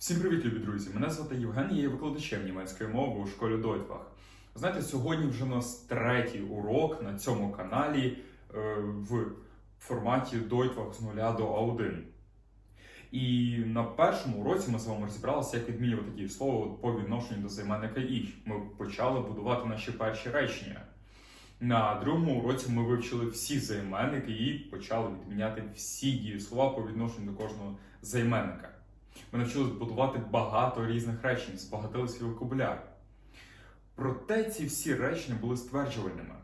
Всім привіт, любі друзі! Мене звати Євген, я є викладачем німецької мови у школі Дойтвах. Знаєте, сьогодні вже у нас третій урок на цьому каналі е, в форматі Дойтвах з нуля до А1. І на першому уроці ми з вами розібралися, як відмінювати дієслово по відношенню до займенника «ich». Ми почали будувати наші перші речення. На другому уроці ми вивчили всі займенники і почали відміняти всі дієслова по відношенню до кожного займенника. Ми навчилися будувати багато різних речень, збагатили свій вокабуляр. Проте ці всі речення були стверджувальними.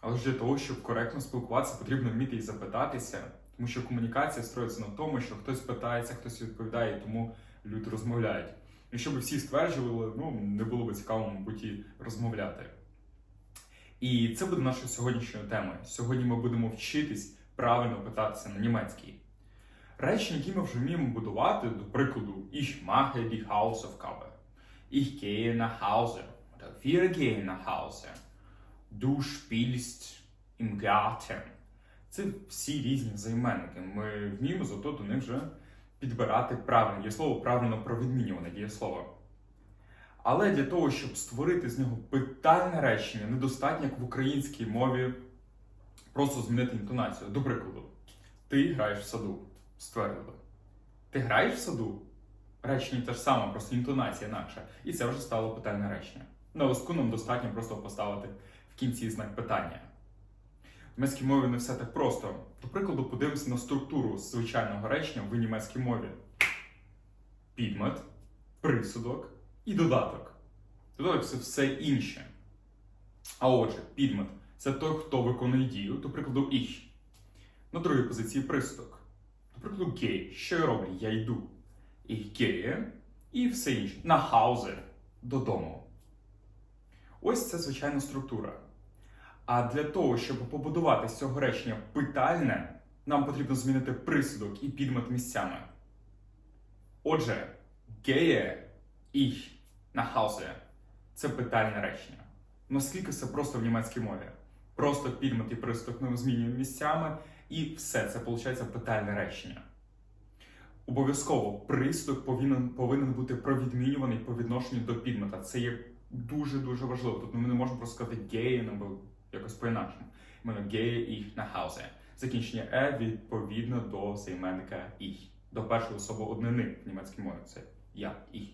Але ж для того, щоб коректно спілкуватися, потрібно вміти і запитатися, тому що комунікація строїться на тому, що хтось питається, хтось відповідає, і тому люди розмовляють. Якщо б всі стверджували, ну не було б цікаво, мабуть, і розмовляти. І це буде нашою сьогоднішньою темою. Сьогодні ми будемо вчитись правильно питатися на німецькій. Речення, які ми вже вміємо будувати, до прикладу, Ich mache die Hausaufgabe. Ich gehe nach Hause. Oder. Це всі різні займенники. Ми вміємо зато до них вже підбирати правильне дієслово, правильно провідмінюване дієслово. Але для того, щоб створити з нього питальне речення, недостатньо, як в українській мові, просто змінити інтонацію. До прикладу, ти граєш в саду. Ствердили. Ти граєш в саду? Речення те ж саме, просто інтонація інакша. І це вже стало питальне речення. На листку нам достатньо просто поставити в кінці знак питання. В німецькій мові не все так просто. До прикладу, подивимося на структуру звичайного речення в німецькій мові: підмет, присудок і додаток. Додаток це все інше. А отже, підмет це той, хто виконує дію, до прикладу, ich. На другій позиції присудок. Гей. Що я роблю? Я йду. Ich gehe і все інше. На Hause – додому. Ось це звичайна структура. А для того, щоб побудувати з цього речення питальне, нам потрібно змінити присудок і підмет місцями. Отже, gehe ich nach Hause – це питальне речення. Наскільки це просто в німецькій мові? Просто підмет і присудок ми змінюємо місцями, і все це виходить питальне речення. Обов'язково приступ повинен, повинен бути провідмінюваний по відношенню до підмета. Це є дуже-дуже важливо. Тут ми не можемо просто сказати геєн або якось по-інакшому. Іменно геє їх на хаузі. Закінчення е відповідно до займенника «ich». До першої особи однини в німецькій мові. Це я, «ich».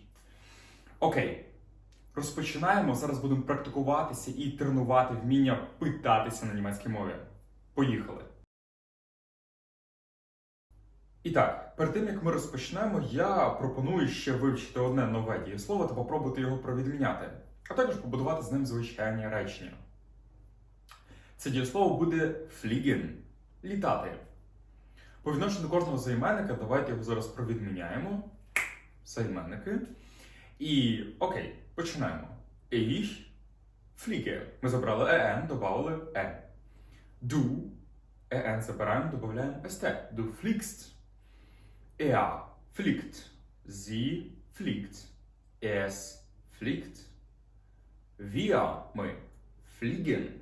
Окей. Розпочинаємо. Зараз будемо практикуватися і тренувати вміння питатися на німецькій мові. Поїхали! І так, перед тим як ми розпочнемо, я пропоную ще вивчити одне нове дієслово та попробувати його провідміняти, а також побудувати з ним звичайні речення. Це дієслово буде fliegen – літати. По відношенню до кожного займенника, давайте його зараз провідміняємо. Займенники. І окей, починаємо. Ich fliege. Ми забрали EN, додали E. Du, EN забираємо, додаємо ST. Du fliegst. Er fliegt. Sie fliegt. Es fliegt. Wir ми fliegen.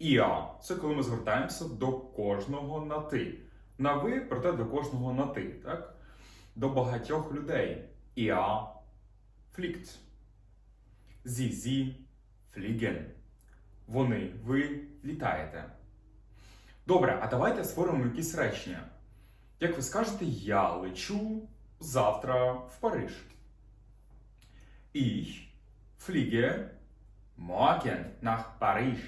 Ihr – це коли ми звертаємося до кожного на ти. На ви, проте до кожного на ти, так? До багатьох людей. Ihr fliegt. Sie, sie fliegen. Вони, ви літаєте. Добре, а давайте створимо якісь речення. Як ви скажете, я лечу завтра в Париж. Ich fliege morgen nach Paris.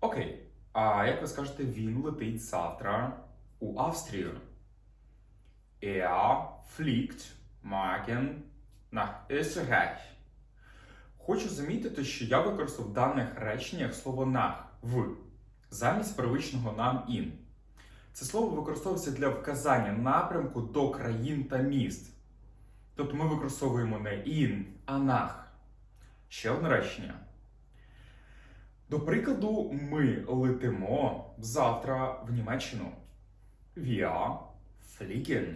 Окей. А як ви скажете, він летить завтра у Австрію? Er fliegt morgen nach Österreich. Хочу замітити, що я використав в даних реченнях слово nach в замість первичного нам in. Це слово використовується для вказання напрямку до країн та міст. Тобто ми використовуємо не in, а nach. Ще одне речення. До прикладу, ми летимо завтра в Німеччину. Wir fliegen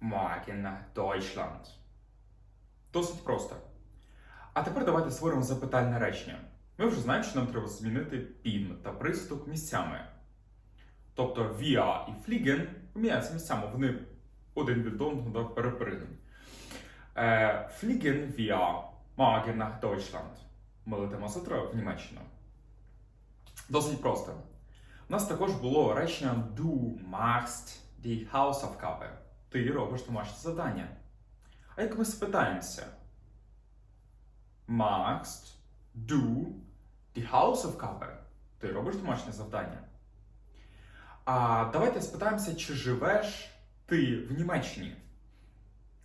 morgen nach Deutschland. Досить просто. А тепер давайте створимо запитальне речення. Ми вже знаємо, що нам треба змінити підмет та приступ місцями. Тобто wir і fliegen поміняються місцями, вони один від одного перепригнуть. Е, Fliegen wir morgen nach Deutschland. Ми летимо завтра в Німеччину. Досить просто. У нас також було речення Du machst die Hausaufgabe. Ти робиш домашнє завдання. А як ми спитаємося? Machst du die Hausaufgabe? Ти робиш домашнє завдання? А давайте спитаємося, чи живеш ти в Німеччині?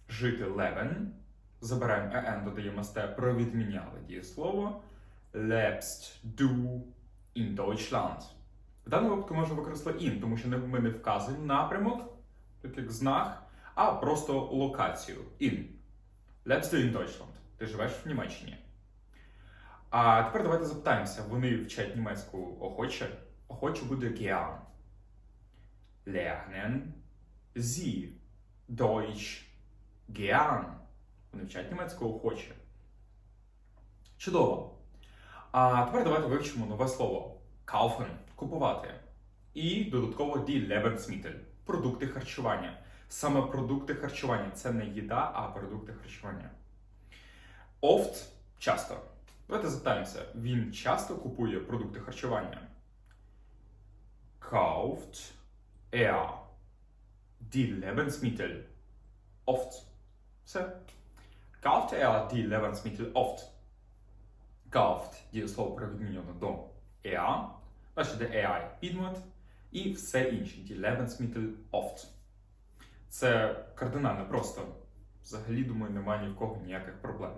Жити левен. Забираємо «en», додаємо «сте», провідміняли дієслово. Lebst du in Deutschland. В даному випадку можна використати «in», тому що ми не вказуємо напрямок, так як знак, а просто локацію. «In». Lebst du in Deutschland. Ти живеш в Німеччині. А тепер давайте запитаємося. Вони вчать німецьку охоче. Охоче буде gern. Lernen Sie Deutsch gern. Вони вчать німецьку охоче. Чудово. А тепер давайте вивчимо нове слово kaufen – купувати. І додатково die Lebensmittel – продукти харчування. Саме продукти харчування це не їда, а продукти харчування. Oft – часто. Давайте запитаємося. Він часто купує продукти харчування. Kauft er die Lebensmittel oft? Kauft er die Lebensmittel oft? Kauft дієслово провідмінено до er, значить де er підмет, і все інше. Die Lebensmittel oft. Це кардинально просто. Взагалі, думаю, немає ні в кого ніяких проблем.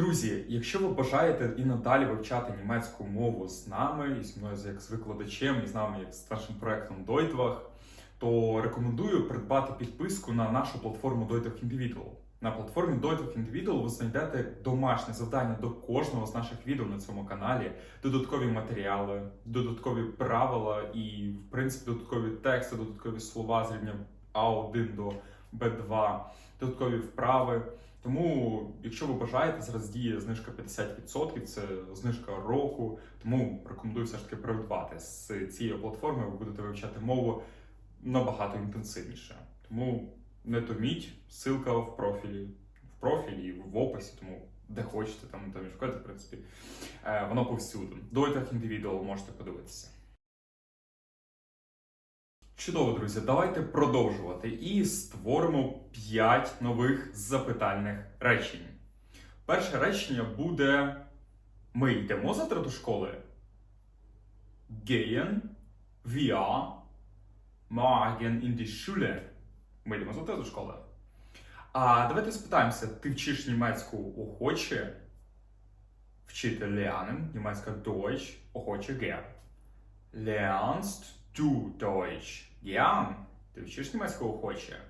Друзі, якщо ви бажаєте і надалі вивчати німецьку мову з нами, і зі мною як з викладачем, і з нами як з нашим проектом Дойтвах, то рекомендую придбати підписку на нашу платформу Дойтвах Individual. На платформі Дойтвах Individual ви знайдете домашнє завдання до кожного з наших відео на цьому каналі, додаткові матеріали, додаткові правила і, в принципі, додаткові тексти, додаткові слова з рівня А1 до Б2, додаткові вправи. Тому, якщо ви бажаєте, зараз діє знижка 50%, це знижка року. Тому рекомендую все ж таки придбати з цієї платформи. Ви будете вивчати мову набагато інтенсивніше. Тому не томіть, ссылка в профілі, в профілі, в описі, тому де хочете, там там і шукайте, в принципі. Е, воно повсюду. Дойтах індивідуал можете подивитися. Чудово, друзі, давайте продовжувати і створимо 5 нових запитальних речень. Перше речення буде: Ми йдемо завтра до школи. Gehen wir morgen in die Schule. Ми йдемо завтра до школи. А давайте спитаємося: ти вчиш німецьку охоче? Вчити lernen, німецька Deutsch, охоче gern. Lernst du Deutsch gern? Ти вчиш німецьку охоче?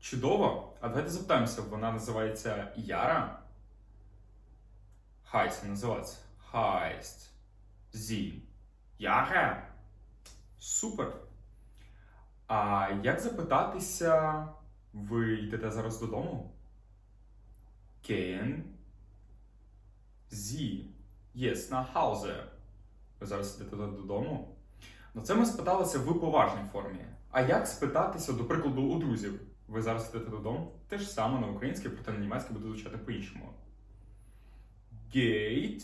Чудово! А давайте запитаємося, вона називається Яра? Heißt називається. Heißt sie Яра? Супер! А як запитатися, ви йдете зараз додому? Gehen Sie jetzt nach Hause? Ви зараз йдете додому? Ну, це ми спиталися в поважній формі. А як спитатися, до прикладу, у друзів? Ви зараз йдете додому? Те ж саме на українській, проте на німецькій буде звучати по-іншому. Geht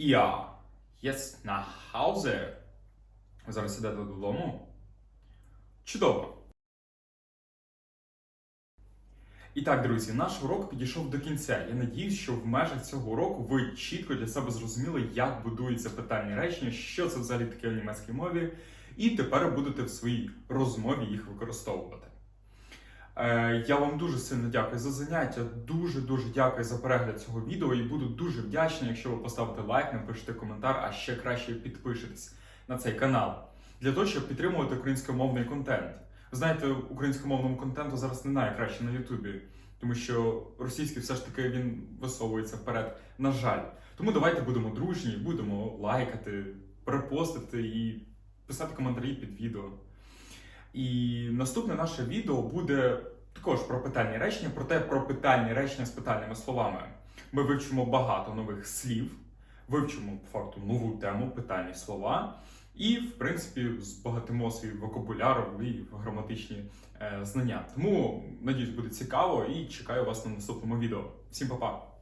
ihr jetzt nach Hause? Ви зараз сидите додому? Чудово! І так, друзі, наш урок підійшов до кінця. Я надіюсь, що в межах цього уроку ви чітко для себе зрозуміли, як будуються питальні речення, що це взагалі таке в німецькій мові, і тепер будете в своїй розмові їх використовувати. Е, я вам дуже сильно дякую за заняття, дуже-дуже дякую за перегляд цього відео і буду дуже вдячний, якщо ви поставите лайк, напишете коментар, а ще краще підпишетесь на цей канал для того, щоб підтримувати українськомовний контент. Знаєте, українськомовному контенту зараз не найкраще на Ютубі, тому що російський все ж таки він висовується вперед, на жаль. Тому давайте будемо дружні, будемо лайкати, перепостити і писати коментарі під відео. І наступне наше відео буде також про питальні речення, проте про питальні речення з питальними словами. Ми вивчимо багато нових слів, вивчимо по факту нову тему, питальні слова, і, в принципі, збагатимо свій вокабуляр і граматичні е, знання. Тому надіюсь, буде цікаво і чекаю вас на наступному відео. Всім па-па!